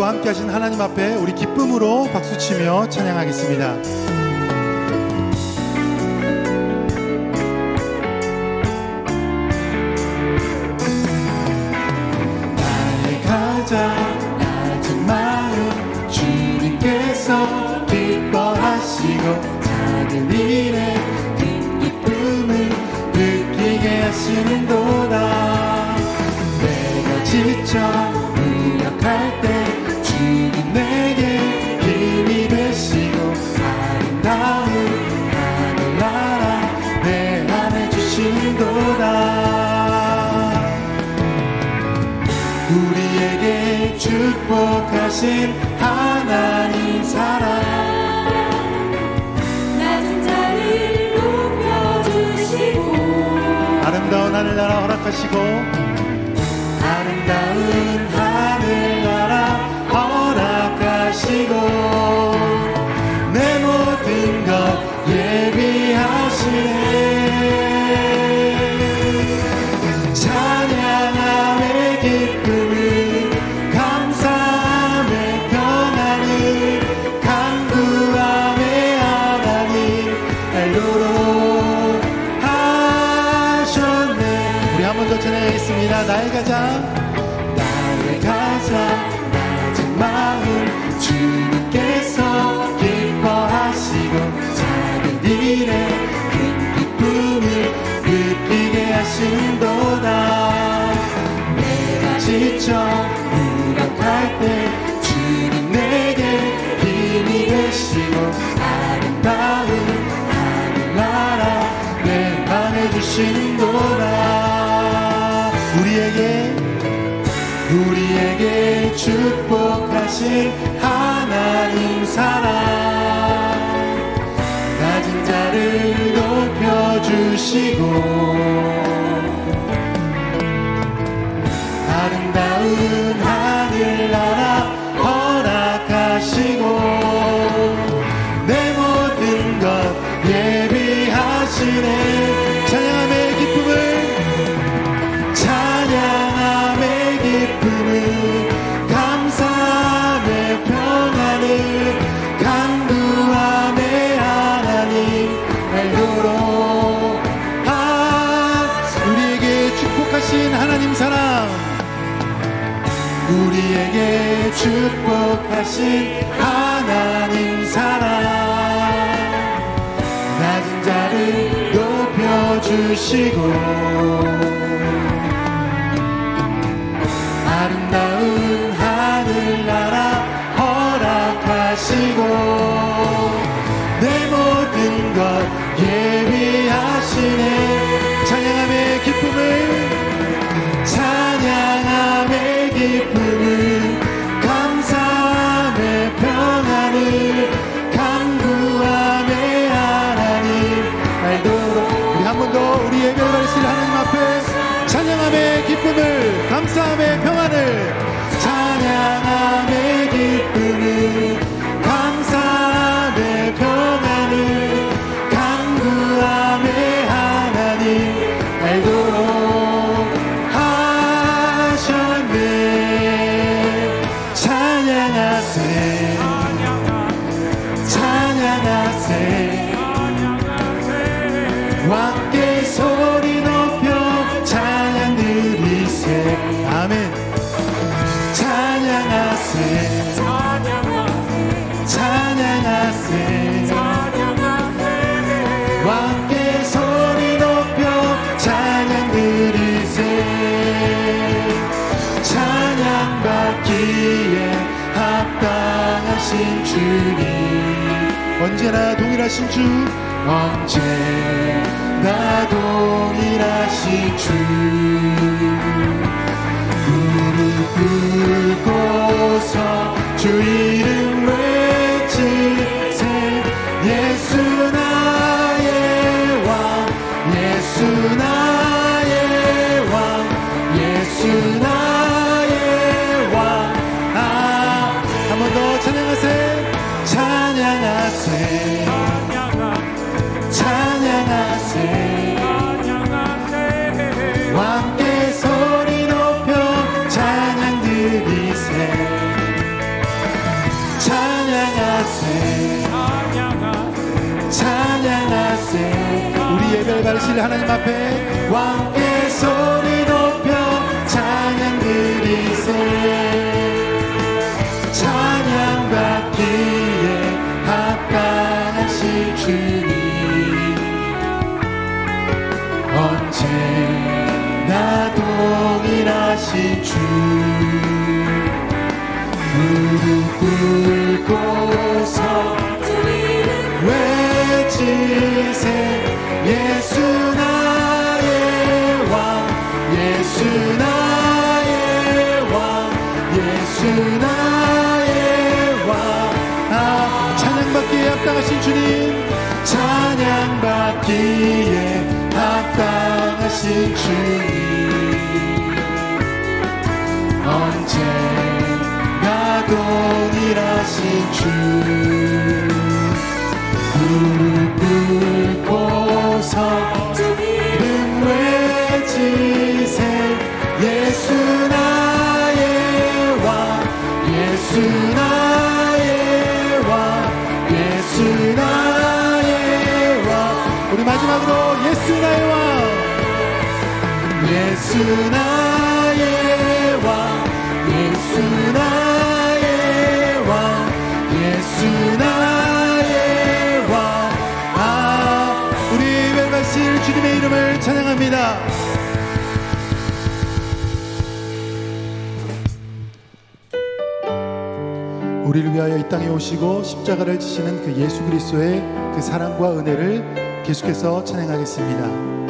우리와 함께 하신 하나님 앞에 우리 기쁨으로 박수치며 찬양하겠습니다. 낮은 마음 주님께서 기뻐하시고 작은 일에 큰 기쁨을 느끼게 하시는도다 내가 지쳐 축복하신 하나님 사랑. 아름다운 하늘나라 허락하시고 아름다운 하늘나라 허락하시고 찬양하겠습니다. 나의 가장 나의 가장 낮은 마음 주님께서 기뻐하시고 작은 일에 큰 기쁨을 느끼게 하신도다. 내가 지쳐 무력할 때 주님 내게 힘이 되시고 아름다운 하늘나라 내 안에 주신도다 축복하신 하나님 사랑. 낮은 자를 높여주시고 축복하신 하나님 사랑. 낮은 자를 높여주시고 감사함의 평안을 찬양함의 기쁨을 감사함의 평안을 주님. 언제나 동일하신 주. 언제나 동일하신 주. 무릎 꿇고서 주 이름 외치 찬양하세. 찬양하세. 우리 예배를 바르실 하나님 앞에 왕의 소리 높여 찬양 드리세. 찬양받기에 합당하실 주님. 언제나 동일하신 주. 무릎 꿇 이름 외치세 예수 나의 왕 예수 나의 왕 예수 나의 왕 아 찬양받기에 합당하신 주님 찬양받기에 합당하신 주님 동일하신 주. 무릎 꿇고서 주 이름 이름 외치세. 예수 나의 왕 예수 나의 왕 예수 나의 왕. 우리 마지막으로 예수 나의 왕. 예수 나의 우리를 위하여 이 땅에 오시고 십자가를 지시는 그 예수 그리스도의 그 사랑과 은혜를 계속해서 찬양하겠습니다.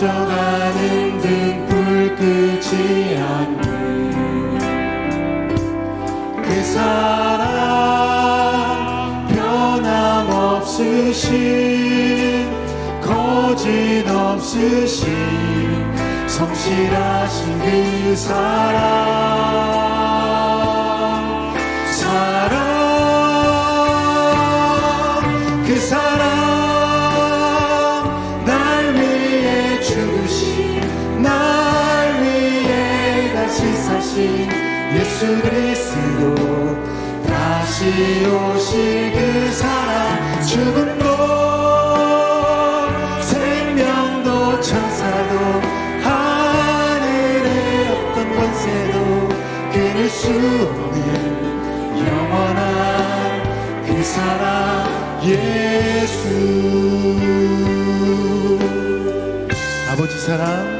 꺼져가는 등불 끄지 않는 그 사랑 변함없으신 거짓 없으신 성실하신 그 사랑 예수 그리스도 다시 오실 그 사랑 죽음도 생명도 천사도 하늘의 어떤 권세도 끊을 수 없는 영원한 그 사랑 예수. 아버지 사랑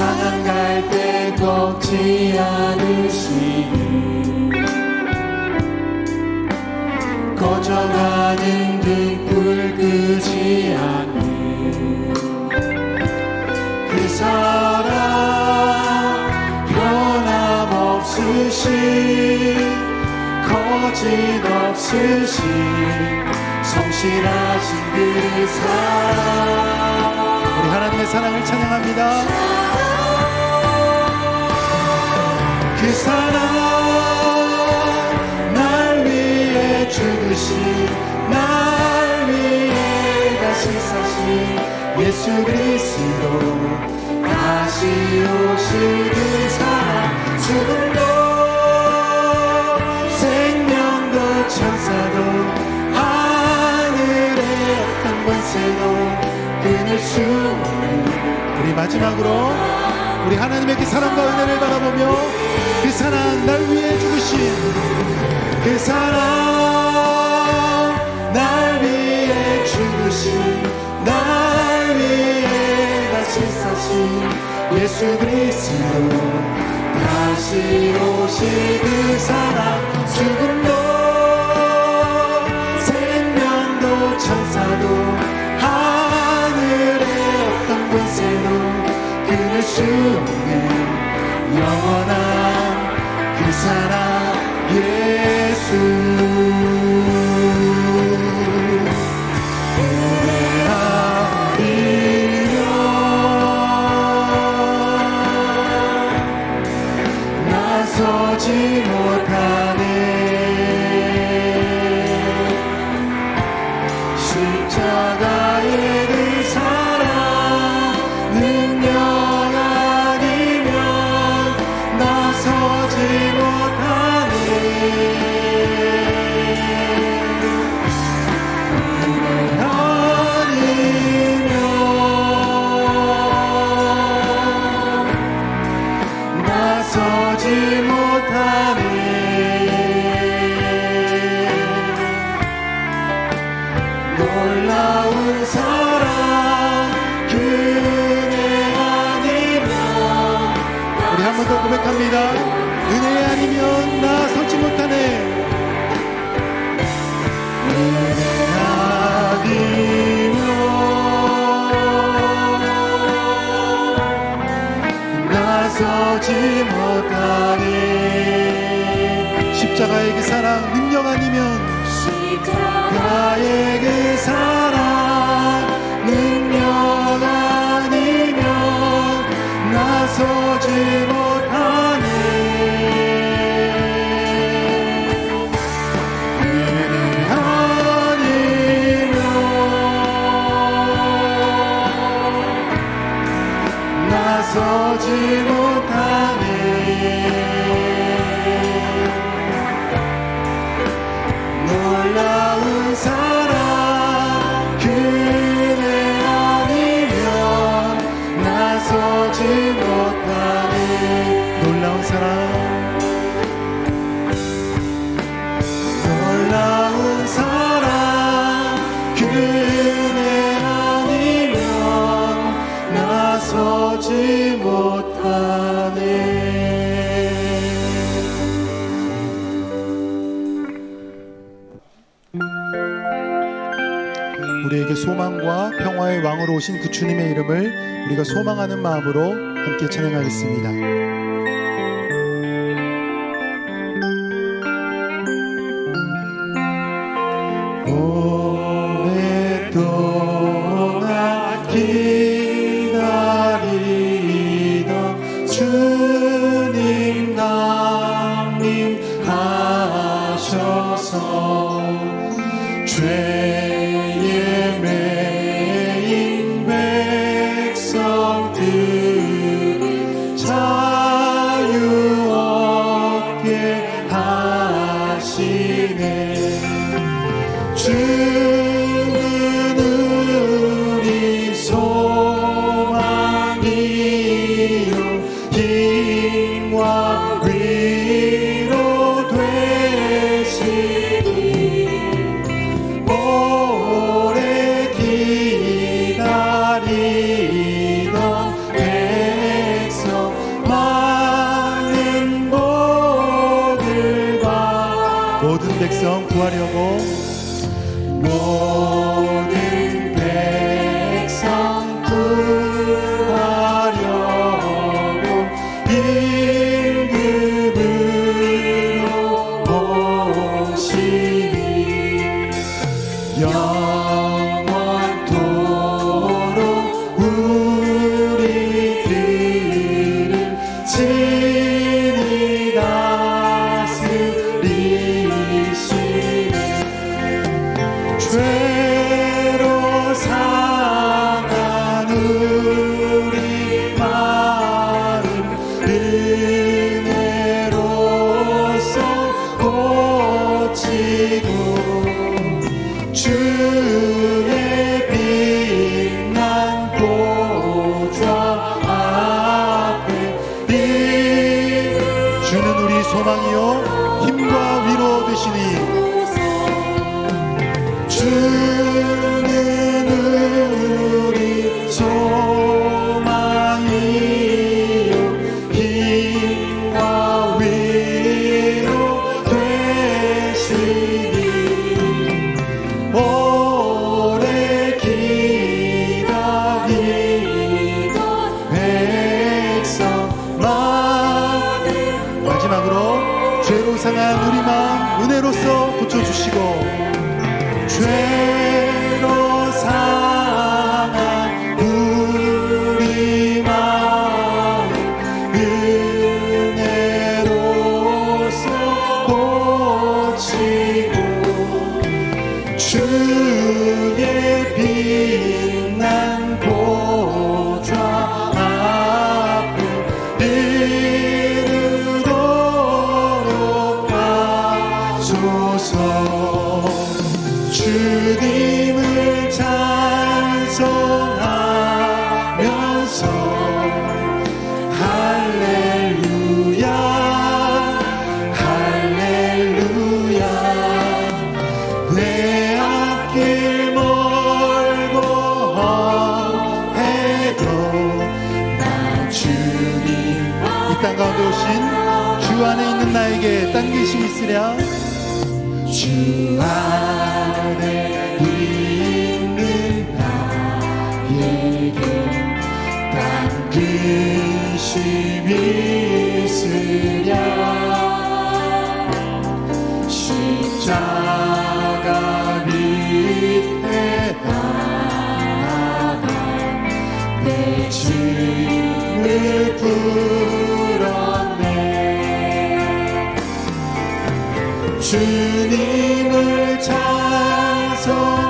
상한 갈대 꺾지 않으시는 꺼져가는 등불 끄지 않는 그 사랑 변함없으신 거짓 없으신 성실하신 그 사랑 우리 하나님의 사랑을 찬양합니다 죽으신 날 위해 다시 사신 예수 그리스도. 다시 오실 그 사랑. 죽음도 생명도 천사도 하늘의 어떤 권세도 끊을 수 없는 우리 마지막으로 우리 하나님의 그 사랑과 은혜를 바라보며 그 사랑 날 위해 죽으신 그 사랑 날 위해 죽으신 날 위해 다시 사신 예수 그리스도. 다시 오실 그 사랑 죽음도 생명도 천사도 권세도 끊을 수 없는 영원한 나서지 못하네. 놀라운 사랑 그네 아니면 우리 한 번 더 고백합니다. 은혜 아니면 나 서지 못하네. 나서지 못 십자가의 그 사랑 능력 아니면 나의 그 사랑 능력 아니면 나서지 못 나서지 못하네 우리에게 소망과 평화의 왕으로 오신 그 주님의 이름을 우리가 소망하는 마음으로 함께 찬양하겠습니다. 땅 가운데 오신 주 안에 있는 나에게 땅 계심이 있으랴. 주 안에 주님을 찬송.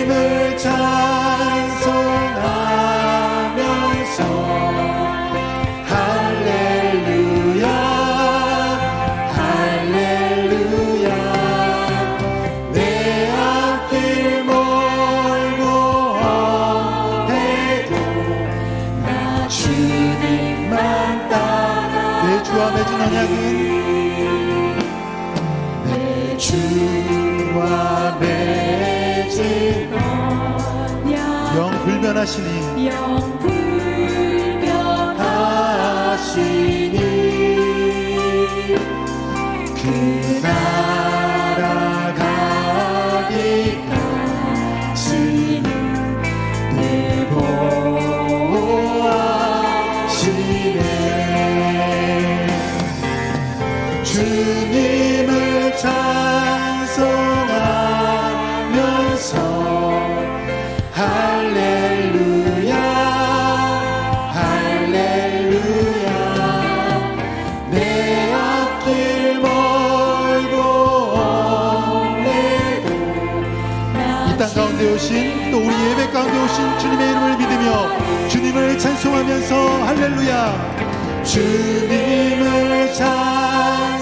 불변하시니. 영 불변하시니. 그날 가운데 오신 또 우리 예배 가운데 오신 주님의 이름을 믿으며 주님을 찬송하면서 할렐루야. 주님을 찬송하면서